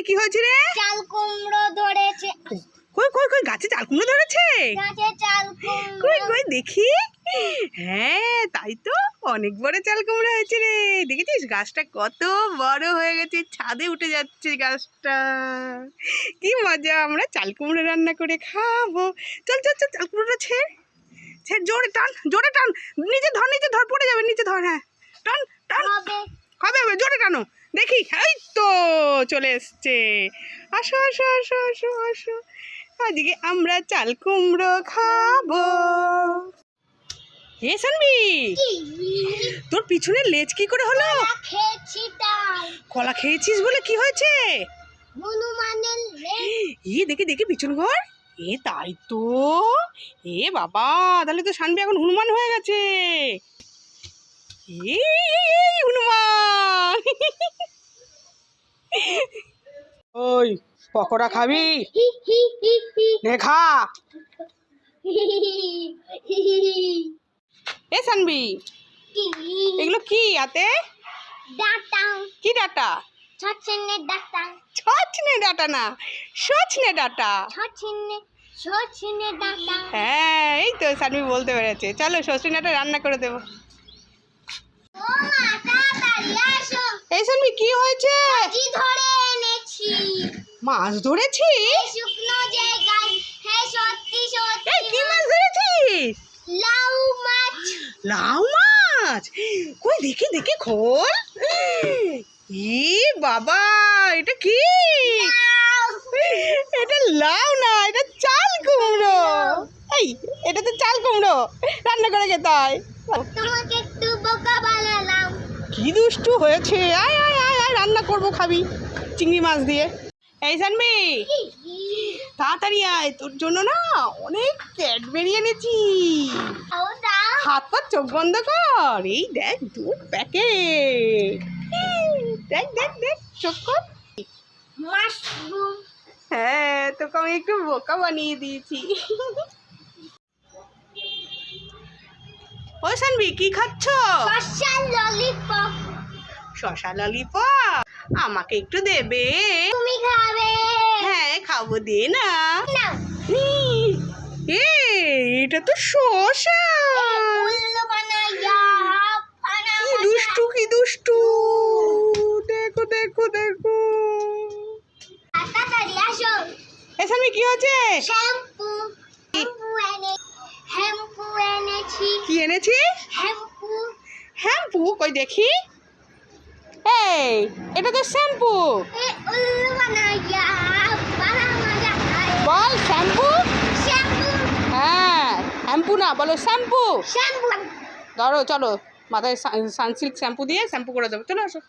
সানবি কি হয়েছে রে? চাল কুমড়ো ধরেছে। কই কই কই গাছে চাল কুমড়ো ধরেছে? গাছে চাল কই কুমড়ো। কই কই দেখি। হ্যাঁ তাই তো। অনেক বড় চাল কুমড়ো হয়েছে রে। দেখেছিস? গাছটা কত বড় হয়ে গেছে। ছাদে উঠে যাচ্ছে গাছটা। কি মজা আমরা চাল কুমড়ো রান্না করে খাব। চল চল চল চাল কুমড়োটা ছেড়। ছেড় জোরে টান জোরে টান। নিচে ধর নিচে ধর পড়ে যাবে নিচে ধর হ্যাঁ। টান টান। হবে হবে জোরে টানো। দেখি এই তো চলে এসছে। আসো আসো আসো আসো আসো। আজকে আমরা চাল কুমড়ো খাব। হে সানবি! তোর পিছনে লেজ কি করে হলো? কলা খেয়েছিস বলে কি হয়েছে? ই দেখি দেখি পিছন ঘর। এ তাই তো। এ বাবা তাহলে তো সানবি এখন হনুমান হয়ে গেছে। হনুমান? ওই পকোড়া খাবি? নে খা। এ সানবি এগুলো কি হাতে? ডাটা। কি ডাটা? ছছনে ডাটা। ছছনে ডাটা না সছনে ডাটা। ছছনে ছছনে ডাটা। হ্যাঁ এই তো সানবি বলতে পেরেছে। চলো ডাটা রান্না করে দেবো। এই সানবি কি হয়েছে? ধরে এনেছি। মাছ ধরেছিস শুকনো জায়গায় হ্যাঁ সত্যি সত্যি। কি মাছ ধরেছিস? লাউ মাছ। লাউ মাছ? কই দেখি দেখি খোল। ই বাবা এটা কি? এটা লাউ না এটা চাল কুমড়ো। এই এটা তো চাল কুমড়ো। রান্না করে খেতে হয়। তোমাকে কি দুষ্টু হয়েছে। আয় আয় আয় আয় রান্না করব খাবি চিংড়ি মাছ দিয়ে। এই জানবি তাড়াতাড়ি আয় তোর জন্য না অনেক ক্যাডবেরি এনেছি। হাত পা চোখ বন্ধ কর। এই দেখ দুধ প্যাকেট। দেখ দেখ দেখ চোখ কর হ্যাঁ তোকে আমি একটু বোকা বানিয়ে দিয়েছি। ও সানবি কি খাচ্ছ? শশা ললিপপ আমাকে একটু দেবে? তুমি খাবে। হ্যাঁ খাব দে না। এটা তো শশা। কি দুষ্টু কি দুষ্টু। দেখো দেখো দেখো। এসামি কি হয়েছে শ্যাম্পু। শ্যাম্পু এনেছি। কি এনেছি শ্যাম্পু? কই দেখি। এই এটা তো শ্যাম্পু। বল শ্যাম্পু? শ্যাম্পু। হ্যাঁ শ্যাম্পু না বলো শ্যাম্পু। শ্যাম্পু। ধরো চলো মাথায় সানসিল্ক শ্যাম্পু দিয়ে শ্যাম্পু করে দেবো। চলে আসো।